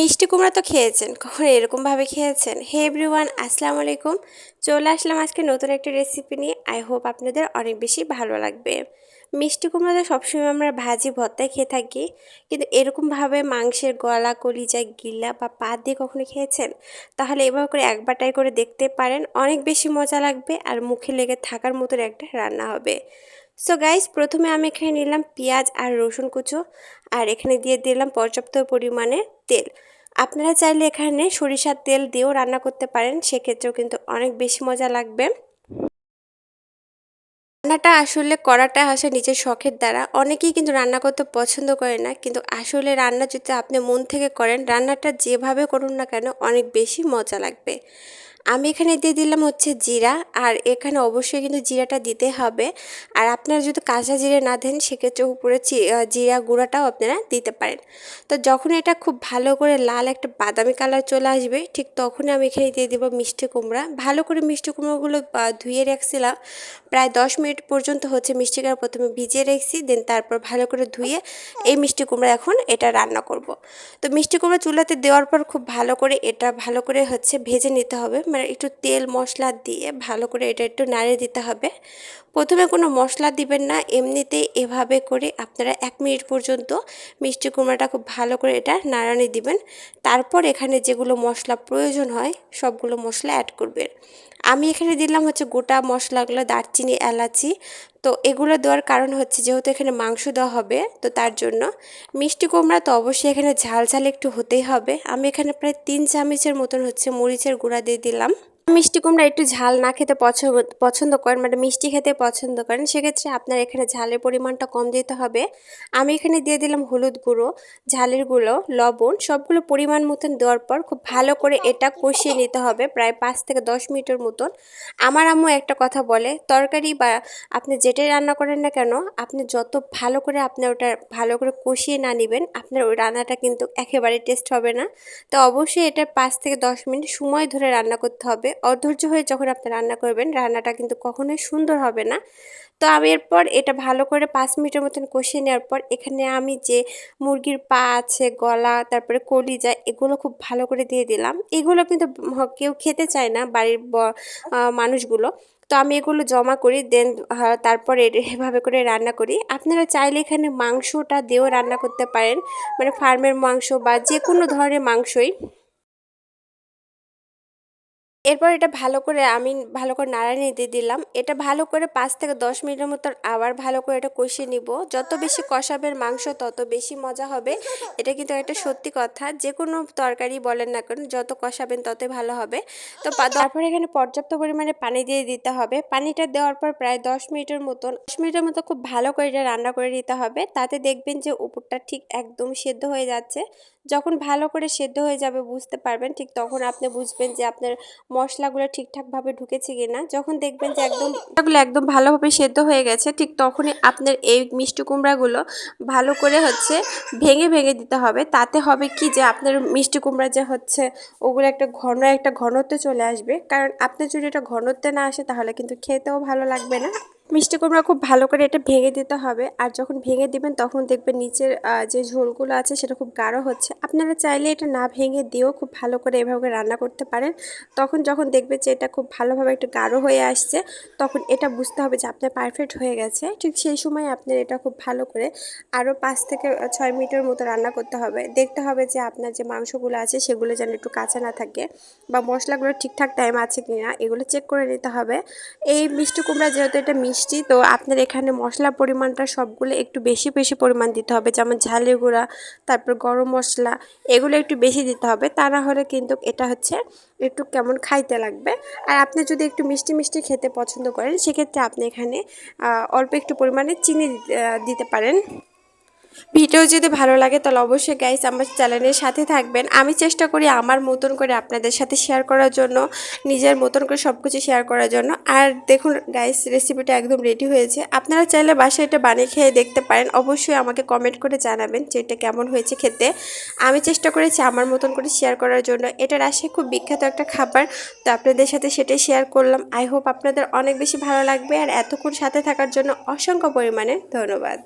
মিষ্টি কুমড়া তো খেয়েছেন, কখনো এরকমভাবে খেয়েছেন? হে এভরিওয়ান আসসালামু আলাইকুম। চলে আসলাম আজকে নতুন একটা রেসিপি নিয়ে। আই হোপ আপনাদের অনেক বেশি ভালো লাগবে। মিষ্টি কুমড়া তো সবসময় আমরা ভাজি ভর্তায় খেয়ে থাকি, কিন্তু এরকমভাবে মাংসের গলা কলিজা গিলা বা পা দিয়ে কখনো খেয়েছেন? তাহলে এভাবে করে একবার ট্রাই করে দেখতে পারেন। অনেক বেশি মজা লাগবে আর মুখে লেগে থাকার মতন একটা রান্না হবে। সো গাইস প্রথমে আমি এখানে নিলাম পেঁয়াজ আর রসুন কুচো, আর এখানে দিয়ে দিলাম পর্যাপ্ত পরিমাণে তেল। আপনারা চাইলে এখানে সরিষার তেল দিয়েও রান্না করতে পারেন, সেক্ষেত্রেও কিন্তু অনেক বেশি মজা লাগবে। রান্নাটা আসলে করাটা আসে নিজের শখের দ্বারা। অনেকেই কিন্তু রান্না করতে পছন্দ করে না, কিন্তু আসলে রান্না যদি আপনি মন থেকে করেন, রান্নাটা যেভাবে করুন না কেন, অনেক বেশি মজা লাগবে। আমি এখানে দিয়ে দিলাম হচ্ছে জিরা, আর এখানে অবশ্যই কিন্তু জিরাটা দিতে হবে। আর আপনারা যদি কাঁচা জিরে না দেন, সেক্ষেত্রে উপরে জিরা গুঁড়াটাও আপনারা দিতে পারেন। তো যখন এটা খুব ভালো করে লাল একটা বাদামি কালার চলে আসবে, ঠিক তখনই আমি এখানে দিয়ে দেবো মিষ্টি কুমড়া। ভালো করে মিষ্টি কুমড়োগুলো ধুয়ে রাখছিলাম। প্রায় দশ মিনিট পর্যন্ত হচ্ছে মিষ্টি কুমড়া প্রথমে ভিজিয়ে রেখেছি, দেন তারপর ভালো করে ধুয়ে এই মিষ্টি কুমড়া এখন এটা রান্না করব। তো মিষ্টি কুমড়া চুলাতে দেওয়ার পর খুব ভালো করে এটা ভালো করে হচ্ছে ভেজে নিতে হবে। মানে একটু তেল মশলা দিয়ে ভালো করে এটা একটু নাড়িয়ে দিতে হবে। প্রথমে কোনো মশলা দিবেন না এমনিতেই এভাবে করে আপনারা এক মিনিট পর্যন্ত মিষ্টি কুমড়াটা খুব ভালো করে এটা নাড়ানি দিবেন। তারপর এখানে যেগুলো মশলা প্রয়োজন হয়, সবগুলো মশলা অ্যাড করবেন। আমি এখানে দিলাম হচ্ছে গোটা মশলাগুলো, দারচিনি, এলাচি। তো এগুলো দেওয়ার কারণ হচ্ছে যেহেতু এখানে মাংস দেওয়া হবে, তো তার জন্য মিষ্টি কুমড়া তো অবশ্যই এখানে ঝাল ঝাল একটু হতেই হবে। আমি এখানে প্রায় তিন চামচের মতন হচ্ছে মরিচের গুঁড়া দিয়ে দিলাম। মিষ্টি কুমড়া একটু ঝাল না খেতে পছন্দ করেন মানে মিষ্টি খেতে পছন্দ করেন, সেক্ষেত্রে আপনার এখানে ঝালের পরিমাণটা কম দিতে হবে। আমি এখানে দিয়ে দিলাম হলুদ গুঁড়ো, ঝালের গুঁড়ো, লবণ, সবগুলো পরিমাণ মতন দেওয়ার পর খুব ভালো করে এটা কষিয়ে নিতে হবে প্রায় পাঁচ থেকে দশ মিনিটের মতন। আমার আম্মু একটা কথা বলে, তরকারি বা আপনি যেটাই রান্না করেন না কেন, আপনি যত ভালো করে আপনি ওটা ভালো করে কষিয়ে না নেবেন, আপনার ওই রান্নাটা কিন্তু একেবারে টেস্ট হবে না। তো অবশ্যই এটা পাঁচ থেকে দশ মিনিট সময় ধরে রান্না করতে হবে। অধৈর্য হয়ে যখন আপনি রান্না করবেন, রান্নাটা কিন্তু কখনোই সুন্দর হবে না। তো আমি এরপর এটা ভালো করে পাঁচ মিনিটের মতন কষিয়ে নেওয়ার পর, এখানে আমি যে মুরগির পা আছে, গলা, তারপরে কলিজা, এগুলো খুব ভালো করে দিয়ে দিলাম। এগুলো কিন্তু কেউ খেতে চায় না বাড়ির মানুষগুলো। তো আমি এগুলো জমা করি, দেন তারপর এভাবে করে রান্না করি। আপনারা চাইলে এখানে মাংসটা দিয়েও রান্না করতে পারেন। মানে ফার্মের মাংস বা যে কোনো ধরনের মাংসই। এরপর এটা ভালো করে আমি ভালো করে নাড়ানি দিয়ে দিলাম। এটা ভালো করে পাঁচ থেকে দশ মিনিটের মতন আবার ভালো করে এটা কষিয়ে নিব। যত বেশি কষাবেন মাংস, তত বেশি মজা হবে। এটা কিন্তু একটা সত্যি কথা যে কোনো তরকারি বলেন না কেন, যত কষাবেন ততই ভালো হবে। তো তারপর এখানে পর্যাপ্ত পরিমাণে পানি দিয়ে দিতে হবে। পানিটা দেওয়ার পর প্রায় দশ মিনিটের মতন, দশ মিনিটের মতো খুব ভালো করে এটা রান্না করে নিতে হবে। তাতে দেখবেন যে উপরটা ঠিক একদম সেদ্ধ হয়ে যাচ্ছে। যখন ভালো করে সেদ্ধ হয়ে যাবে বুঝতে পারবেন, ঠিক তখন আপনি বুঝবেন যে আপনার মশলাগুলো ঠিকঠাকভাবে ঢুকেছে কিনা, যখন দেখবেন যে একদম মশলাগুলো একদম ভালোভাবে সেদ্ধ হয়ে গেছে, ঠিক তখনই আপনার এই মিষ্টি কুমড়াগুলো ভালো করে হচ্ছে ভেঙে ভেঙে দিতে হবে। তাতে হবে কি যে আপনার মিষ্টি কুমড়া যে হচ্ছে, ওগুলো একটা ঘন, একটা ঘনত্ব চলে আসবে। কারণ আপনি যদি এটা ঘনত্বে না আসে, তাহলে কিন্তু খেতেও ভালো লাগবে না। মিষ্টি কুমড়া খুব ভালো করে এটা ভেঙে দিতে হবে। আর যখন ভেঙে দিবেন, তখন দেখবেন নিচের যে ঝোলগুলো আছে সেটা খুব গাঢ় হচ্ছে। আপনারা চাইলে এটা না ভেঙে দিয়েও খুব ভালো করে এভাবে রান্না করতে পারেন। তখন যখন দেখবে যে এটা খুব ভালোভাবে একটু গাঢ় হয়ে আসছে, তখন এটা বুঝতে হবে যে আপনার পারফেক্ট হয়ে গেছে। ঠিক সেই সময় আপনার এটা খুব ভালো করে আরও পাঁচ থেকে ছয় মিনিটের মতো রান্না করতে হবে। দেখতে হবে যে আপনার যে মাংসগুলো আছে সেগুলো যেন একটু কাঁচা না থাকে বা মশলাগুলো ঠিকঠাক টাইম আছে কি না এগুলো চেক করে নিতে হবে। এই মিষ্টি কুমড়া যেহেতু এটা মিষ্টি মিষ্টি তো আপনার এখানে মশলা পরিমাণটা সবগুলো একটু বেশি বেশি পরিমাণ দিতে হবে। যেমন ঝালের গুঁড়া, তারপর গরম মশলা, এগুলো একটু বেশি দিতে হবে। তা না হলে কিন্তু এটা হচ্ছে একটু কেমন খাইতে লাগবে। আর আপনি যদি একটু মিষ্টি মিষ্টি খেতে পছন্দ করেন, সেক্ষেত্রে আপনি এখানে অল্প একটু পরিমাণে চিনি দিতে পারেন। ভিডিও যদি ভালো লাগে তাহলে অবশ্যই গাইস আমার চ্যানেলের সাথে থাকবেন। আমি চেষ্টা করি আমার মতন করে আপনাদের সাথে শেয়ার করার জন্য, নিজের মতন করে সব কিছু শেয়ার করার জন্য। আর দেখুন গাইস রেসিপিটা একদম রেডি হয়েছে। আপনারা চাইলে বাসায় এটা বানিয়ে খেয়ে দেখতে পারেন। অবশ্যই আমাকে কমেন্ট করে জানাবেন যে এটা কেমন হয়েছে খেতে। আমি চেষ্টা করেছি আমার মতন করে শেয়ার করার জন্য। এটা রাশিয়া খুব বিখ্যাত একটা খাবার, তো আপনাদের সাথে সেটাই শেয়ার করলাম। আই হোপ আপনাদের অনেক বেশি ভালো লাগবে। আর এতক্ষণ সাথে থাকার জন্য অসংখ্য পরিমাণে ধন্যবাদ।